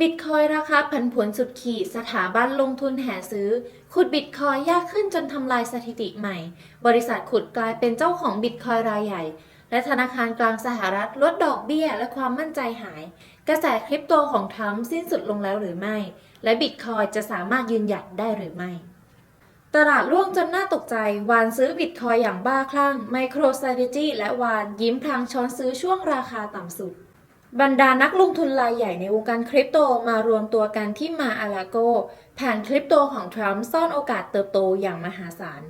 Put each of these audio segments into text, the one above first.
บิตคอยราคาผันผวนสุดขีดสถาบันลงทุนแห่ซื้อ ขุดบิตคอยยากขึ้นจนทำลายสถิติใหม่ บริษัทขุดกลายเป็นเจ้าของบิตคอยรายใหญ่ และธนาคารกลางสหรัฐลดดอกเบี้ยและความมั่นใจหาย กระแสคริปโตของทรัมป์สิ้นสุดลงแล้วหรือไม่ และบิตคอยจะสามารถยืนหยัดได้หรือไม่ ตลาดร่วงจนน่าตกใจ วานซื้อบิตคอยอย่างบ้าคลั่ง MicroStrategy และวานยิ้มพลางช้อนซื้อช่วงราคาต่ำสุด บรรดานักลงทุนรายใหญ่ในวงการคริปโตมารวมตัวกันที่มาอาลาโกแผนคริปโตของทรัมป์ซ่อนโอกาสเติบโตอย่างมหาศาล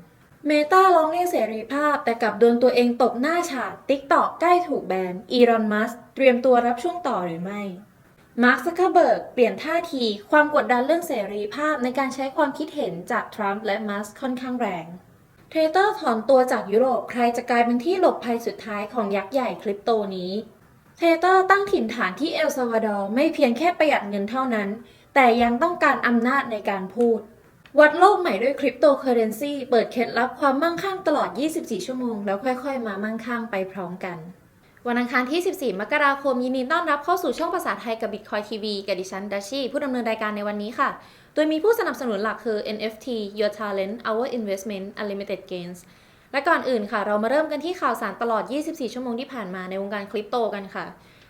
เมตาร้องเรียกเสรีภาพแต่กลับโดนตัวเองตกหน้าฉาดติ๊กตอกใกล้ถูกแบน อีรอนมัสเตรียมตัวรับช่วงต่อหรือไม่ มาร์คซักเคเบิร์กเปลี่ยนท่าที ความกดดันเรื่องเสรีภาพในการใช้ความคิดเห็นจากทรัมป์และมัสค่อนข้างแรงเทรเตอร์ถอนตัวจากยุโรปใครจะกลายเป็นที่หลบภัยสุดท้ายของยักษ์ใหญ่คริปโตนี้ เทเตอร์ตั้งถิ่นฐานที่เอลซาวาดอร์ไม่เพียงแค่ประหยัดเงินเท่านั้น แต่ยังต้องการอำนาจในการพูด วัดโลกใหม่ด้วยคริปโตเคอเรนซีเปิดเคล็ดลับความมั่งคั่งตลอด 24 ชั่วโมง แล้วค่อยๆ มามั่งคั่งไปพร้อมกัน วันอังคารที่ 14 มกราคมยินดีต้อนรับเข้าสู่ช่องภาษาไทยกับ Bitcoin TV กับดิฉันดัชชี่ผู้ดำเนินรายการในวันนี้ค่ะ โดยมีผู้สนับสนุนหลักคือ NFT Your Talent Our Investment Unlimited Gains และก่อนอื่นค่ะ เรามาเริ่มกันที่ข่าวสารตลอด 24 ชั่วโมงที่ผ่านมาในวงการคริปโตกันค่ะ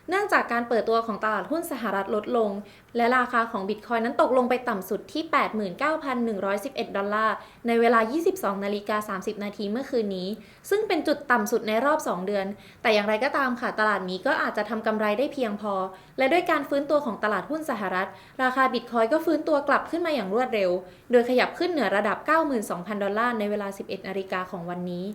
เนื่องจากการเปิดตัวของตลาดหุ้นสหรัฐลดลง และราคาของบิตคอยนั้นตกลงไปต่ำสุดที่ 89,111 ดอลลาร์ ในเวลา 22 นาฬิกา 30 นาทีเมื่อคืนนี้ ซึ่งเป็นจุดต่ำสุดในรอบ 2 เดือน แต่อย่างไรก็ตามค่ะ ตลาดนี้ก็อาจจะทำกำไรได้เพียงพอ และด้วยการฟื้นตัวของตลาดหุ้นสหรัฐ ราคาบิตคอยก็ฟื้นตัวกลับขึ้นมาอย่างรวดเร็ว โดยขยับขึ้นเหนือระดับ 92,000 ดอลลาร์ ในเวลา 11 นาฬิกาของวันนี้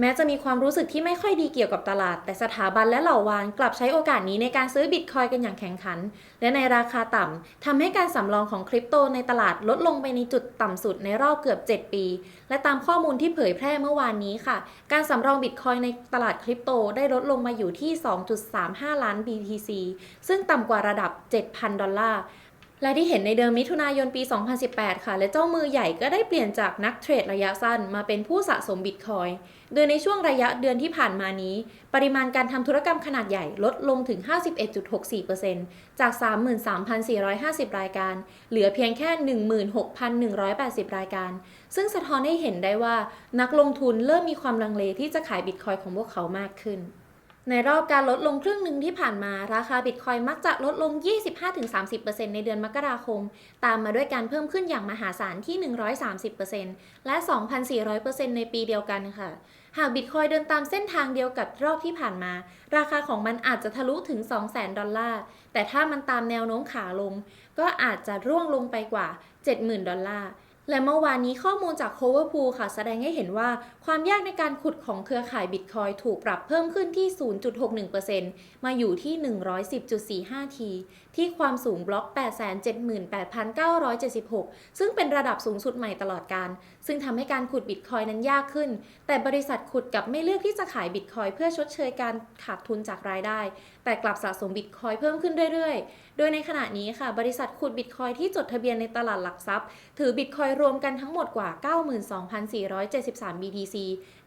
แม้จะมีความรู้สึกที่ไม่ค่อยดีเกี่ยวกับตลาด แต่สถาบันและเหล่าวานกลับใช้โอกาสนี้ในการซื้อบิตคอยกันอย่างแข่งขัน และในราคาต่ำทำให้การสำรองของคริปโตในตลาดลดลงไปในจุดต่ำสุดในรอบเกือบ 7 ปี และตามข้อมูลที่เผยแพร่เมื่อวานนี้ค่ะ การสำรองบิตคอยในตลาดคริปโตได้ลดลงมาอยู่ที่ 2.35 ล้าน BTC ซึ่งต่ำกว่าระดับ 7,000 ดอลลาร์ และที่เห็นในเดือนมิถุนายนปี 2018 ค่ะ และเจ้ามือใหญ่ก็ได้เปลี่ยนจากนักเทรดระยะสั้นมาเป็นผู้สะสมบิตคอยน์โดยในช่วงระยะเดือนที่ผ่านมานี้ ปริมาณการทำธุรกรรมขนาดใหญ่ลดลงถึง 51.64%จาก 33,450 รายการ เหลือเพียงแค่ 16,180 รายการ ซึ่งสะท้อนให้เห็นได้ว่านักลงทุนเริ่มมีความลังเลที่จะขายบิตคอยของพวกเขามากขึ้น ในรอบการลดลงครึ่งหนึ่งที่ผ่านมา ราคาบิตคอยน์มักจะลดลง 25-30%ในเดือนมกราคม ตามมาด้วยการเพิ่มขึ้นอย่างมหาศาลที่ 130%และ 2,400%ในปีเดียวกันค่ะ หากบิตคอยน์เดินตามเส้นทางเดียวกับรอบที่ผ่านมา ราคาของมันอาจจะทะลุถึง 200,000 ดอลลาร์ แต่ถ้ามันตามแนวโน้มขาลง ก็อาจจะร่วงลงไปกว่า 70,000 ดอลลาร์ และเมื่อวานนี้ข้อมูลจาก Coverpool ค่ะ แสดงให้เห็นว่าความยากในการขุดของเครือข่ายบิตคอยถูกปรับเพิ่มขึ้นที่ 0.61%มาอยู่ที่ 110.45 ที ที่ความสูงบล็อก 878,976 ซึ่งเป็นระดับสูงสุดใหม่ตลอดการ ซึ่งทำให้การขุดบิตคอยนั้นยากขึ้น แต่บริษัทขุดกับไม่เลือกที่จะขายบิตคอยเพื่อชดเชยการขาดทุนจากรายได้ แต่กลับสะสมบิตคอยเพิ่มขึ้นเรื่อยๆ โดยในขณะนี้ค่ะ บริษัทขุดบิตคอยที่จดทะเบียนในตลาดหลักทรัพย์ ถือบิตคอยรวมกันทั้งหมดกว่า 92,473 BTC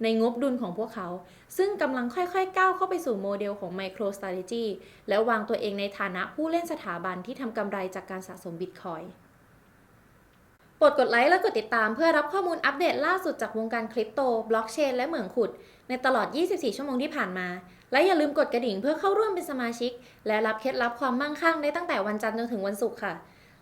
ในงบดุลของพวกเขา ซึ่งกำลังค่อยๆ ก้าวเข้าไปสู่โมเดลของ MicroStrategy และวางตัวเองในฐานะผู้เล่นสถาบันที่ทำกำไรจากการสะสมบิตคอยน์โปรดกดไลค์และกดติดตามเพื่อรับข้อมูลอัปเดตล่าสุดจากวงการคริปโต บล็อกเชน และเหมืองขุด ในตลอด 24 ชั่วโมงที่ผ่านมา และอย่าลืมกดกระดิ่งเพื่อเข้าร่วมเป็นสมาชิก และรับเคล็ดลับความมั่งคั่งได้ตั้งแต่วันจันทร์จนถึงวันศุกร์ค่ะ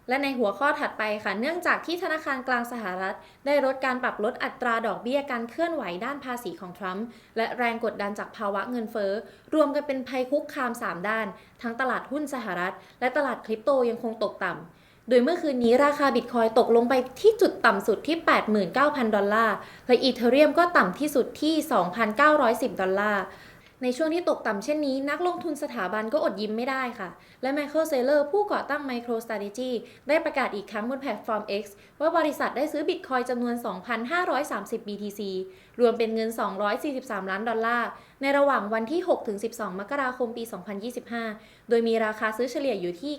และในหัวข้อถัดไปค่ะ เนื่องจากที่ธนาคารกลางสหรัฐ ได้ลดการปรับลดอัตราดอกเบี้ยการเคลื่อนไหวด้านภาษีของทรัมป์และแรงกดดันจากภาวะเงินเฟ้อ รวมกันเป็นภัยคุกคาม 3 ด้าน ทั้งตลาดหุ้นสหรัฐ และตลาดคริปโตยังคงตกต่ำโดยเมื่อคืนนี้ราคาบิตคอยตกลงไปที่จุดต่ำสุดที่ 89,000 ดอลลาร์ และอีเธเรียมก็ต่ำที่สุดที่ 2,910 ดอลลาร์ ในช่วงที่ตกต่ำเช่นนี้ นักลงทุนสถาบันก็อดยิ้มไม่ได้ค่ะ และไมเคิลเซเลอร์ผู้ก่อตั้ง MicroStrategy ได้ประกาศอีกครั้งบนแพลตฟอร์ม X ว่าบริษัทได้ซื้อบิตคอยจำนวน 2,530 BTC รวมเป็นเงิน 243 ล้านดอลลาร์ ในระหว่างวันที่ 6-12 มกราคมปี 2025 โดยมีราคาซื้อเฉลี่ยอยู่ที่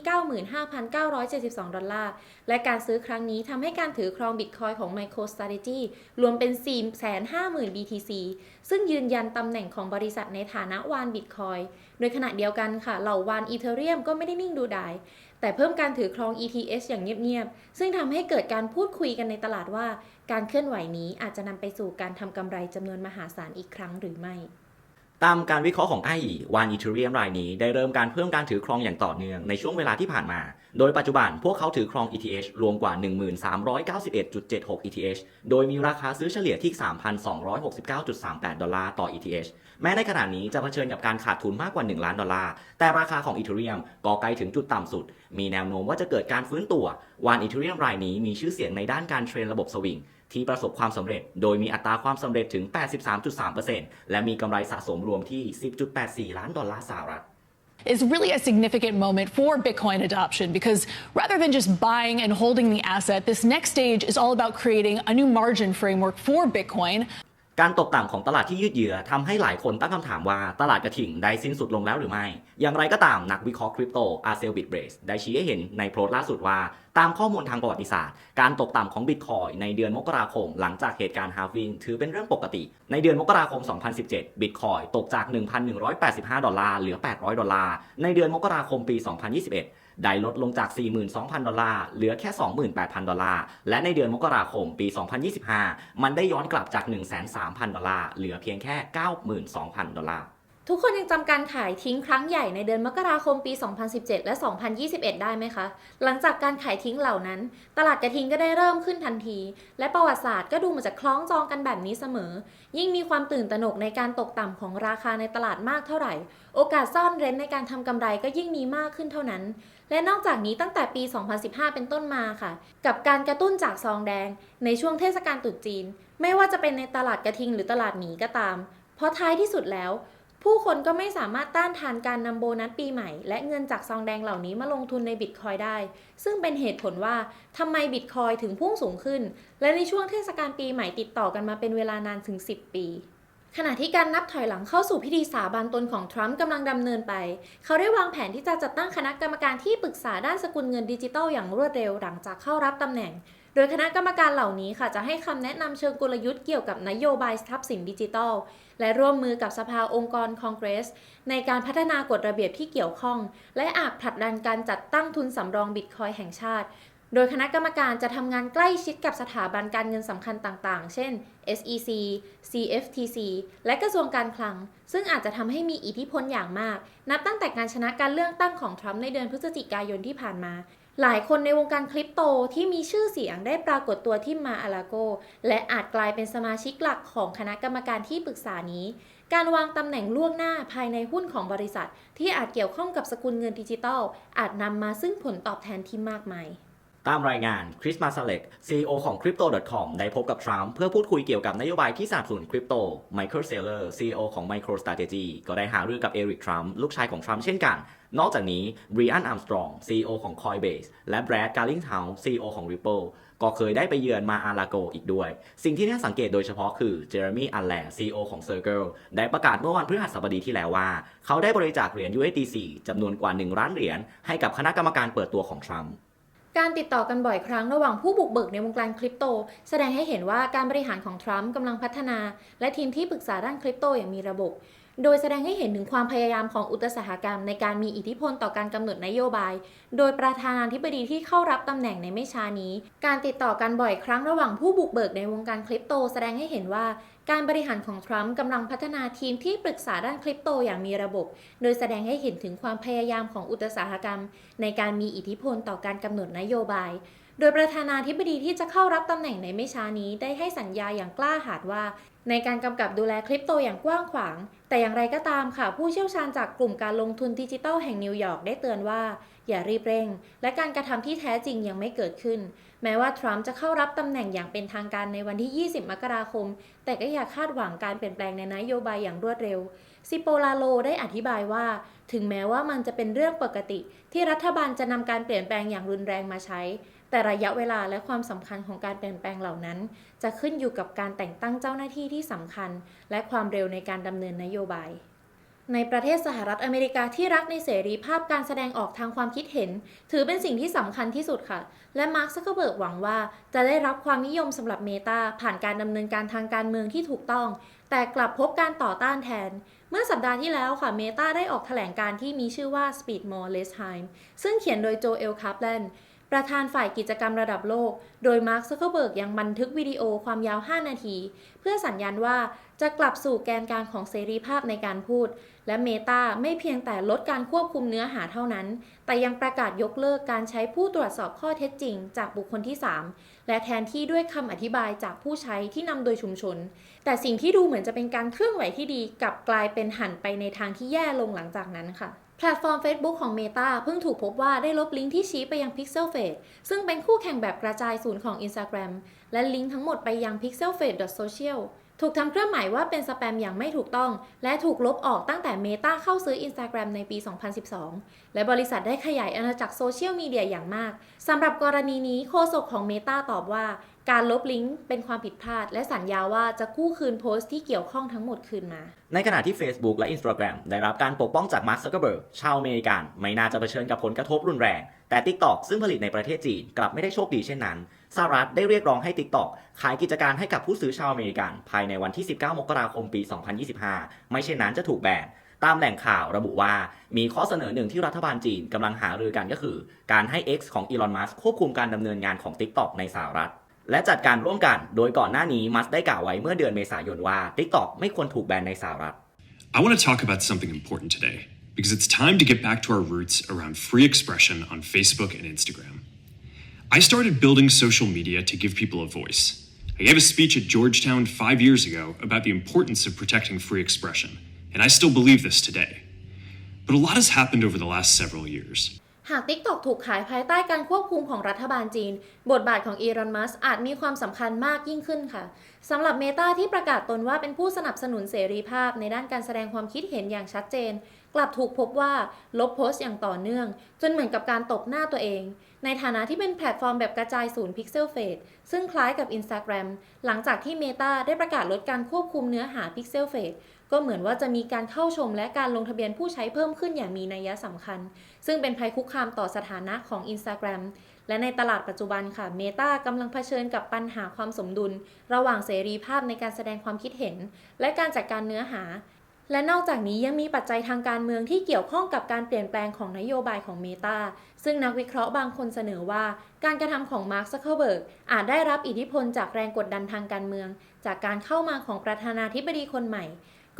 95,972 ดอลลาร์ และการซื้อครั้งนี้ทำให้การถือครองบิตคอยของ MicroStrategy รวมเป็น 450,000 BTC ซึ่งยืนยันตำแหน่งของบริษัทในฐานะวานบิตคอยโดยขณะเดียวกันค่ะ เหล่าวานอีเธเรียมก็ไม่ได้นิ่งดูดายแต่เพิ่มการถือครอง ETH อย่างเงียบๆ ซึ่งทำให้เกิดการพูดคุยกันในตลาดว่า การเคลื่อนไหวนี้อาจจะนำไปสู่การทำกำไรจำนวนมหาศาลอีกครั้งหรือไม่ ตามการวิเคราะห์ของไอวานอีเทเรียมรายนี้ได้เริ่มการเพิ่มการถือครองอย่างต่อเนื่องในช่วงเวลาที่ผ่านมา โดยปัจจุบันพวกเขาถือครอง ETH รวมกว่า 1391.76 ETH โดยมีราคาซื้อเฉลี่ยที่ 3,269.38 ดอลลาร์ต่อ ETH แม้ในขณะนี้จะเผชิญกับการขาดทุนมากกว่า 1 ล้านดอลลาร์ แต่ราคาของอีเทเรียมก็ใกล้ถึงจุดต่ำสุด มีแนวโน้มว่าจะเกิดการฟื้นตัววานอีเทเรียมรายนี้มีชื่อเสียงในด้านการเทรนระบบสวิง ที่ประสบความสำเร็จ โดยมีอัตราความสำเร็จถึง 83.3%และมีกำไรสะสมรวมที่ 10.84 ล้านดอลลาร์สหรัฐ is really a significant moment for Bitcoin adoption because rather than just buying and holding the asset, this next stage is all about creating a new margin framework for Bitcoin การตกต่ำของตลาดที่ยืดเยื้อทำให้หลายคนตั้งคำถามว่าตลาดกระถิ่งได้สิ้นสุดลงแล้วหรือไม่ อย่างไรก็ตามนักวิเคราะห์คริปโตอาร์เซลบิตเบรสได้ชี้ให้เห็นในโพสต์ล่าสุดว่า ตามข้อมูลทางประวัติศาสตร์ การตกต่ำของบิตคอยในเดือนมกราคม หลังจากเหตุการณ์ฮาฟิงถือเป็นเรื่องปกติ ในเดือนมกราคม 2017 บิตคอยตกจาก 1,185 ดอลลาร์เหลือ 800 ดอลลาร์ในเดือนมกราคมปี 2021 ได้ลดลงจาก 42,000 ดอลลาร์ เหลือแค่ 28,000 ดอลลาร์ และในเดือนมกราคมปี 2025 มันได้ย้อนกลับจาก103,000 ดอลลาร์ เหลือเพียงแค่ 92,000 ดอลลาร์ ทุกคนยังจำการขายทิ้งครั้งใหญ่ในเดือนมกราคมปี 2017 และ 2021 ได้ไหมคะ หลังจากการขายทิ้งเหล่านั้น ตลาดกระทิงก็ได้เริ่มขึ้นทันที และประวัติศาสตร์ก็ดูเหมือนจะคล้องจองกันแบบนี้เสมอ ยิ่งมีความตื่นตระหนกในการตกต่ำของราคาในตลาดมากเท่าไหร่ โอกาสซ่อนเร้นในการทำกำไรก็ยิ่งมีมากขึ้นเท่านั้น และนอกจากนี้ตั้งแต่ปี 2015 เป็นต้นมาค่ะ กับการกระตุ้นจากซองแดง ในช่วงเทศกาลตรุษจีน ไม่ว่าจะเป็นในตลาดกระทิงหรือตลาดหมีก็ตาม เพราะท้ายที่สุดแล้ว ผู้คนก็ไม่สามารถต้านทานการนำโบนัสปีใหม่ และเงินจากซองแดงเหล่านี้มาลงทุนในบิตคอยได้ ซึ่งเป็นเหตุผลว่าทำไมบิตคอยถึงพุ่งสูงขึ้น และในช่วงเทศกาลปีใหม่ติดต่อกันมาเป็นเวลานานถึง 10 ปีขณะที่การนับถอยหลังเข้าสู่พิธีสาบานตนของทรัมป์กำลังดำเนินไป เขาได้วางแผนที่จะจัดตั้งคณะกรรมการที่ปรึกษาด้านสกุลเงินดิจิทัลอย่างรวดเร็วหลังจากเข้ารับตำแหน่ง ดยคณะกรรมการเหล่านี้ค่ะจะให้คำแนะนำเชิงกลยุทธ์เกี่ยวกับนโยบายทรัพย์สินดิจิทัล และร่วมมือกับสภาองค์กรคองเกรส ในการพัฒนากฎระเบียบที่เกี่ยวข้อง และอาจผลักดันการจัดตั้งทุนสำรองบิตคอยแห่งชาติ โดยคณะกรรมการจะทำงานใกล้ชิดกับสถาบันการเงินสำคัญต่าง ๆ เช่น SEC CFTC และกระทรวงการคลัง ซึ่งอาจจะทำให้มีอิทธิพลอย่างมาก นับตั้งแต่การชนะการเลือกตั้งของทรัมป์ในเดือนพฤศจิกายนที่ผ่านมา หลายคนในวงการคริปโตที่มีชื่อเสียงได้ปรากฏตัวที่มาอาลาโก และอาจกลายเป็นสมาชิกหลักของคณะกรรมการที่ปรึกษานี้ การวางตำแหน่งล่วงหน้าภายในหุ้นของบริษัท ที่อาจเกี่ยวข้องกับสกุลเงินดิจิทัล อาจนำมาซึ่งผลตอบแทนที่มากมาย ตามรายงานคริสมาซาเล็ก CEO ของ Crypto.com ได้พบกับทรัมป์เพื่อพูดคุยเกี่ยวกับนโยบายที่สนับสนุนคริปโตไมเคิลเซเลอร์ CEO ของ MicroStrategy ก็ได้หารือกับเอริกทรัมป์ลูกชายของทรัมป์เช่นกัน นอกจากนี้ Brian Armstrong CEO ของ Coinbase และ Brad Garlinghouse CEO ของ Ripple ก็เคยได้ไปเยือนมาอาลาโกอีกด้วย สิ่งที่น่าสังเกตโดยเฉพาะคือเจอร์มี่อัลแล CEO ของ Circle ได้ประกาศเมื่อวันพฤหัสบดีที่แล้วว่า เขาได้บริจาคเหรียญ USDC จำนวนกว่า 1 ล้านเหรียญให้กับคณะกรรมการเปิดตัวของทรัมป์ การติดต่อกันบ่อยครั้งระหว่างผู้บุกเบิกในวงการคริปโต แสดงให้เห็นว่าการบริหารของทรัมป์กำลังพัฒนา และทีมที่ปรึกษาด้านคริปโตอย่างมีระบบ โดยแสดงให้เห็นถึงความพยายามของอุตสาหกรรม ในการมีอิทธิพลต่อการกำหนดนโยบาย โดยประธานาธิบดีที่เข้ารับตำแหน่งในไม่ช้านี้ การติดต่อกันบ่อยครั้งระหว่างผู้บุกเบิกในวงการคริปโต แสดงให้เห็นว่าการบริหารของทรัมป์กำลังพัฒนาทีมที่ปรึกษาด้านคริปโตอย่างมีระบบ โดยแสดงให้เห็นถึงความพยายามของอุตสาหกรรม ในการมีอิทธิพลต่อการกำหนดนโยบาย โดยประธานาธิบดีที่จะเข้ารับตำแหน่งในไม่ช้านี้ได้ให้สัญญาอย่างกล้าหาญว่า ในการกำกับดูแลคริปโตอย่างกว้างขวาง แต่อย่างไรก็ตามค่ะ ผู้เชี่ยวชาญจากกลุ่มการลงทุนดิจิทัลแห่งนิวยอร์กได้เตือนว่า อย่ารีบเร่ง และการกระทำที่แท้จริงยังไม่เกิดขึ้น แม้ว่าทรัมป์จะเข้ารับตำแหน่งอย่างเป็นทางการในวันที่ 20 มกราคม แต่ก็อย่าคาดหวังการเปลี่ยนแปลงในนโยบายอย่างรวดเร็วซิโปลาโลได้อธิบายว่า ถึงแม้ว่ามันจะเป็นเรื่องปกติ ที่รัฐบาลจะนำการเปลี่ยนแปลงอย่างรุนแรงมาใช้ แต่ระยะเวลาและความสำคัญของการเปลี่ยนแปลงเหล่านั้น จะขึ้นอยู่กับการแต่งตั้งเจ้าหน้าที่ที่สำคัญ และความเร็วในการดำเนินนโยบาย ในประเทศสหรัฐอเมริกาที่รักในเสรีภาพการแสดงออกทางความคิดเห็น ถือเป็นสิ่งที่สำคัญที่สุดค่ะ และมาร์คซักเคอร์เบิร์กหวังว่าจะได้รับความนิยมสำหรับเมตาผ่านการดำเนินการทางการเมืองที่ถูกต้อง แต่กลับพบการต่อต้านแทนเมื่อสัปดาห์ที่แล้วค่ะเมตาได้ออกแถลงการที่มีชื่อว่า Speed More Less Time ซึ่งเขียนโดยโจเอลคาร์แลน ประธานฝ่ายกิจกรรมระดับโลก โดยมาร์คซักเคเบิร์กยังบันทึกวิดีโอความยาว 5 นาที เพื่อสัญญาณว่าจะกลับสู่แกนกลางของเสรีภาพในการพูด และเมตาไม่เพียงแต่ลดการควบคุมเนื้อหาเท่านั้น แต่ยังประกาศยกเลิกการใช้ผู้ตรวจสอบข้อเท็จจริง จากบุคคลที่ 3 และแทนที่ด้วยคำอธิบายจากผู้ใช้ที่นำโดยชุมชน แต่สิ่งที่ดูเหมือนจะเป็นการเคลื่อนไหวที่ดีกลับกลายเป็นหันไปในทางที่แย่ลงหลังจากนั้นค่ะ แพลตฟอร์ม Facebook ของ Meta เพิ่งถูกพบว่าได้ลบลิงก์ที่ชี้ไปยัง Pixelfade ซึ่งเป็นคู่แข่งแบบกระจายศูนย์ของ Instagram และลิงก์ทั้งหมดไปยัง pixelfade.social ถูกทำเครื่องหมายว่าเป็นสแปมอย่างไม่ถูกต้อง และถูกลบออกตั้งแต่ Meta เข้าซื้อ Instagram ในปี 2012 และบริษัทได้ขยายอาณาจักรโซเชียลมีเดียอย่างมาก สำหรับกรณีนี้โฆษกของ Meta ตอบว่า การลบลิงก์เป็นความผิดพลาด และสัญญาว่าจะกู้คืนโพสต์ที่เกี่ยวข้องทั้งหมดคืนมา ในขณะที่ Facebook และ Instagram ได้รับการปกป้องจากมาร์คซักเกอร์เบิร์กชาวอเมริกัน ไม่น่าจะเผชิญกับผลกระทบรุนแรง แต่ TikTok ซึ่งผลิตในประเทศจีน กลับไม่ได้โชคดีเช่นนั้นสหรัฐได้เรียกร้องให้ TikTok ขายกิจการให้กับผู้ซื้อชาวอเมริกัน ภายในวันที่ 19 มกราคมปี 2025 ไม่เช่นนั้นจะถูกแบนตามแหล่งข่าวระบุว่ามีข้อเสนอหนึ่งที่รัฐบาลจีนกำลังหารือกันก็คือ การให้ X ของอีลอน มัสควบคุมการดำเนินงานของ TikTok ในสหรัฐ และจัดการร่วมกัน โดยก่อนหน้านี้มัสได้กล่าวไว้เมื่อเดือนเมษายนว่า TikTok ไม่ควรถูกแบนในสหรัฐ I want to talk about something important today because it's time to get back to our roots around free expression on Facebook and Instagram. I started building social media to give people a voice. I gave a speech at Georgetown five years ago about the importance of protecting free expression, and I still believe this today. But a lot has happened over the last several years. หาก TikTok ถูกขายภายใต้การควบคุมของรัฐบาลจีน บทบาทของอีรอนมัสอาจมีความสำคัญมากยิ่งขึ้นค่ะสำหรับ Meta ที่ประกาศตนว่าเป็นผู้สนับสนุนเสรีภาพในด้านการแสดงความคิดเห็นอย่างชัดเจน กลับถูกพบว่าลบโพสต์อย่างต่อเนื่อง จนเหมือนกับการตบหน้าตัวเอง ในฐานะที่เป็นแพลตฟอร์มแบบกระจายศูนย์ Pixel Fade ซึ่งคล้ายกับ Instagram หลังจากที่ Meta ได้ประกาศลดการควบคุมเนื้อหา Pixel Fade ก็เหมือนว่าจะมีการเข้าชมและการลงทะเบียนผู้ใช้เพิ่มขึ้นอย่างมีนัยสำคัญ ซึ่งเป็นภัยคุกคามต่อสถานะของ Instagram และในตลาดปัจจุบันค่ะ Meta กำลังเผชิญกับปัญหาความสมดุล ระหว่างเสรีภาพในการแสดงความคิดเห็น และการจัดการเนื้อหา และนอกจากนี้ยังมีปัจจัยทางการเมืองที่เกี่ยวข้องกับการเปลี่ยนแปลงของนโยบายของ Meta ซึ่งนักวิเคราะห์บางคนเสนอว่า การกระทำของ Mark Zuckerberg อาจได้รับอิทธิพลจากแรงกดดันทางการเมือง จากการเข้ามาของประธานาธิบดีคนใหม่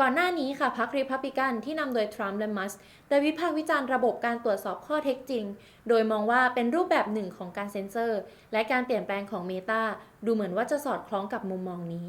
ก่อนหน้านี้ค่ะพรรครีพับลิกันที่นำโดยทรัมป์และมัสก์ได้วิพากษ์วิจารณ์ระบบการตรวจสอบข้อเท็จจริง โดยมองว่าเป็นรูปแบบหนึ่งของการเซ็นเซอร์ และการเปลี่ยนแปลงของ Meta ดูเหมือนว่าจะสอดคล้องกับมุมมองนี้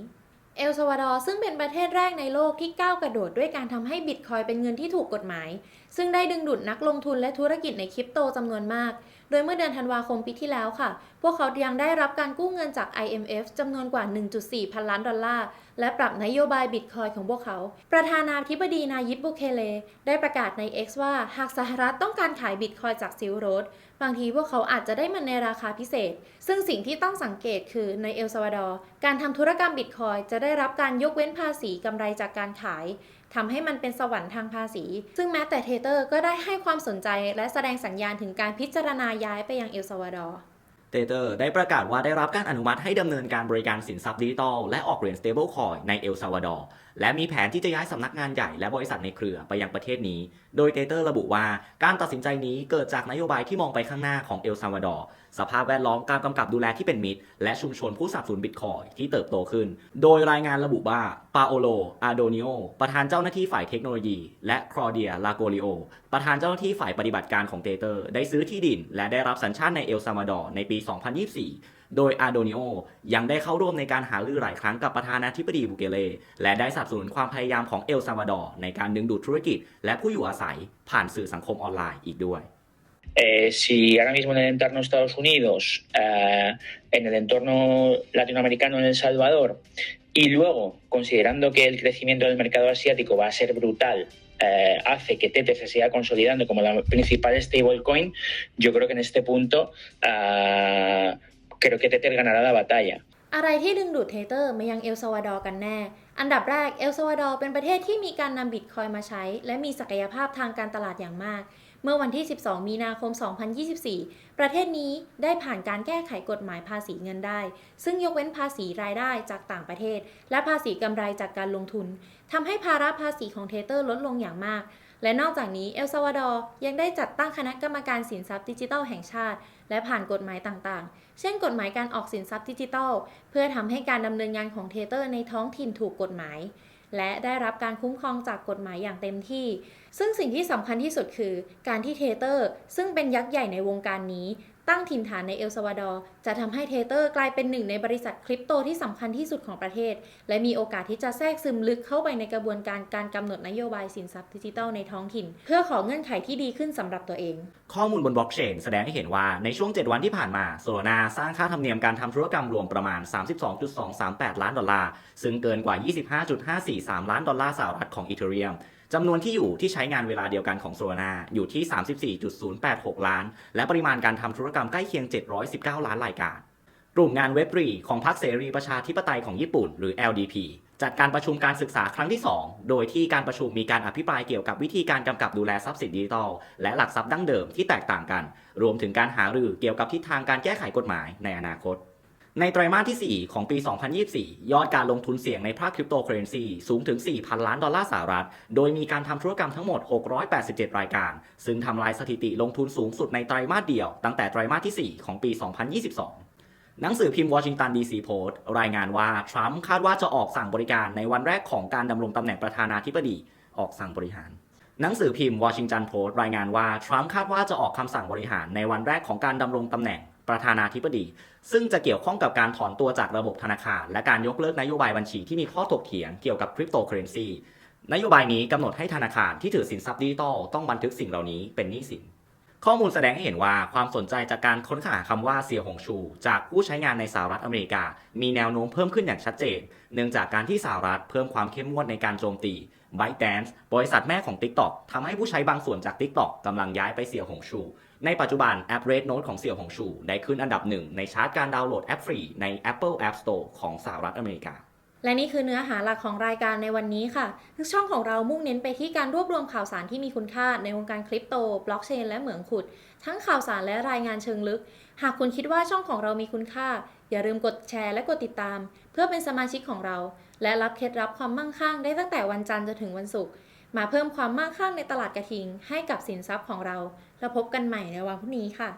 เอลซาวาดอร์ซึ่งเป็นประเทศแรกในโลกที่ก้าวกระโดดด้วยการทำให้บิตคอยเป็นเงินที่ถูกกฎหมาย ซึ่งได้ดึงดูดนักลงทุนและธุรกิจในคริปโตจำนวนมาก โดยเมื่อเดือนธันวาคมปีที่แล้วค่ะ พวกเขายังได้รับการกู้เงินจาก IMF จำนวนกว่า 1.4 พันล้านดอลลาร์ และปรับนโยบายบิตคอยของพวกเขา ประธานาธิบดีนายิบบุเคเล ได้ประกาศใน X ว่า หากสหรัฐต้องการขายบิตคอยจากซิลโรดบางทีพวกเขาอาจจะได้มันในราคาพิเศษ ซึ่งสิ่งที่ต้องสังเกตคือในเอลซาวาดอร์ การทำธุรกรรมบิตคอยจะได้รับการยกเว้นภาษีกำไรจากการขาย ทำให้มันเป็นสวรรค์ทางภาษี ซึ่งแม้แต่เทเตอร์ก็ได้ให้ความสนใจและแสดงสัญญาณถึงการพิจารณาย้ายไปยังเอลซาวาดอร์เตเตอร์ได้ประกาศว่าได้รับการอนุมัติให้ดำเนินการบริการสินทรัพย์ดิจิทัลและออกเหรียญ stablecoin ในเอลซาวาดอร์และมีแผนที่จะย้ายสำนักงานใหญ่และบริษัทในเครือไปยังประเทศนี้ โดยเตเตอร์ระบุว่าการตัดสินใจนี้เกิดจากนโยบายที่มองไปข้างหน้าของเอลซาวาดอร์ สภาพแวดล้อมการกำกับดูแลที่เป็นมิตร และชุมชนผู้สนับสนุนบิตคอยที่เติบโตขึ้น โดยรายงานระบุว่าปาโอโล อาโดนิโอ ประธานเจ้าหน้าที่ฝ่ายเทคโนโลยี และครอเดีย ลาโกริโอ ประธานเจ้าหน้าที่ฝ่ายปฏิบัติการของเตเตอร์ ได้ซื้อที่ดิน และได้รับสัญชาติในเอลซาวาดอร์ในปี 2024 โดยอาโดนิโอยังได้เข้าร่วมในการหารือหลายครั้งกับประธานาธิบดีบุเกเล และได้สนับสนุนความพยายามของเอลซาวาดอร์ในการดึงดูดธุรกิจ และผู้อยู่อาศัยผ่านสื่อสังคมออนไลน์อีกด้วย Eh, si ahora mismo en el entorno de Estados Unidos, eh, en el entorno latinoamericano en El Salvador, y luego, considerando que el crecimiento del mercado asiático va a ser brutal, eh, hace que Tether se siga consolidando como la principal stablecoin, yo creo que en este punto ah, creo que Tether ganará la batalla. อะไรที่ดึงดูดเทเตอร์มายังเอลซาวาดอร์กันแน่ อันดับแรกเอลซาวาดอร์เป็นประเทศที่มีการนำบิตคอยมาใช้ และมีศักยภาพทางการตลาดอย่างมาก เมื่อวันที่ 12 มีนาคม 2024 ประเทศนี้ได้ผ่านการแก้ไขกฎหมายภาษีเงินได้ ซึ่งยกเว้นภาษีรายได้จากต่างประเทศ และภาษีกำไรจากการลงทุนทำให้ภาระภาษีของเทเตอร์ลดลงอย่างมาก และนอกจากนี้เอลซาวาดอร์ยังได้จัดตั้งคณะกรรมการสินทรัพย์ดิจิทัลแห่งชาติ และผ่านกฎหมายต่างๆ เช่นกฎหมายการออกสินทรัพย์ดิจิทัล เพื่อทำให้การดำเนินงานของเทเตอร์ในท้องถิ่นถูกกฎหมาย และได้รับการคุ้มครองจากกฎหมายอย่างเต็มที่ ซึ่งสิ่งที่สำคัญที่สุดคือ การที่เทเตอร์ ซึ่งเป็นยักษ์ใหญ่ในวงการนี้ ตั้งถิ่นฐานในเอลซาวาดอร์จะทำให้เทเตอร์กลายเป็นหนึ่งในบริษัทคริปโตที่สำคัญที่สุดของประเทศ และมีโอกาสที่จะแทรกซึมลึกเข้าไปในกระบวนการการกำหนดนโยบายสินทรัพย์ดิจิทัลในท้องถิ่น เพื่อขอเงื่อนไขที่ดีขึ้นสำหรับตัวเอง ข้อมูลบนบล็อกเชนแสดงให้เห็นว่าในช่วง 7 วันที่ผ่านมาโซลนาสร้างค่าธรรมเนียมการทำธุรกรรมรวมประมาณ 32.238 ล้านดอลลาร์ซึ่งเกินกว่า 25.543 ล้านดอลลาร์สหรัฐของอีเทเรียม จำนวนที่อยู่ที่ใช้งานเวลาเดียวกันของโซโลนาอยู่ที่ 34.086 ล้าน และปริมาณการทำธุรกรรมใกล้เคียง 719 ล้านรายการ กลุ่มงานเว็บรีของพรรคเสรีประชาธิปไตยของญี่ปุ่น หรือ LDP จัดการประชุมการศึกษาครั้งที่ 2 โดยที่การประชุมมีการอภิปรายเกี่ยวกับวิธีการกำกับดูแลทรัพย์สินดิจิทัล และหลักทรัพย์ดั้งเดิมที่แตกต่างกัน รวมถึงการหารือเกี่ยวกับทิศทางการแก้ไขกฎหมายในอนาคต ในไตรมาสที่ 4 ของปี 2024 ยอดการลงทุนเสี่ยงในภาคคริปโตเคอเรนซีสูงถึง 4,000 ล้านดอลลาร์สหรัฐ โดยมีการทำธุรกรรมทั้งหมด 687 รายการ ซึ่งทำลายสถิติลงทุนสูงสุดในไตรมาสเดียว ตั้งแต่ไตรมาสที่ 4 ของปี 2022หนังสือพิมพ์วอชิงตันดีซีโพสต์รายงานว่า ทรัมป์คาดว่าจะออกสั่งบริการในวันแรกของการดำรงตำแหน่งประธานาธิบดี ออกสั่งบริหาร หนังสือพิมพ์วอชิงตันโพสต์รายงานว่า ทรัมป์คาดว่าจะออกคำสั่งบริหารในวันแรกของการดำรงตำแหน่ง ประธานาธิบดี ซึ่งจะเกี่ยวข้องกับการถอนตัวจากระบบธนาคาร และการยกเลิกนโยบายบัญชีที่มีข้อถกเถียงเกี่ยวกับคริปโตเคอเรนซีนโยบายนี้กำหนดให้ธนาคารที่ถือสินทรัพย์ดิจิทัลต้องบันทึกสิ่งเหล่านี้เป็นหนี้สิน ข้อมูลแสดงให้เห็นว่าความสนใจจากการค้นหาคำว่าเสี่ยหงชู จากผู้ใช้งานในสหรัฐอเมริกา มีแนวโน้มเพิ่มขึ้นอย่างชัดเจน เนื่องจากการที่สหรัฐเพิ่มความเข้มงวดในการโจมตี ByteDance บริษัทแม่ของ TikTok ทำให้ผู้ใช้บางส่วนจาก TikTok กำลังย้ายไปเสี่ยวหงชู ในปัจจุบันแอป Red Note ของเสี่ยวหงชู ได้ขึ้นอันดับหนึ่งในชาร์ตการดาวน์โหลดแอปฟรีใน Apple App Store ของสหรัฐอเมริกาและนี่คือเนื้อหาหลักของรายการในวันนี้ค่ะช่องของเรามุ่งเน้นไปที่การรวบรวมข่าวสารที่มีคุณค่าในวงการคริปโต บล็อกเชน และเหมืองขุด ทั้งข่าวสารและรายงานเชิงลึก หากคุณคิดว่าช่องของเรามีคุณค่า อย่าลืมกดแชร์และกดติดตาม เพื่อเป็นสมาชิกของเรา และรับเคล็ดลับความมั่งคั่งได้ตั้งแต่วันจันทร์จนถึงวันศุกร์มาเพิ่มความมั่งคั่งในตลาดกระทิง ให้กับสินทรัพย์ของเรา แล้วพบกันใหม่ในวันพรุ่งนี้ค่ะ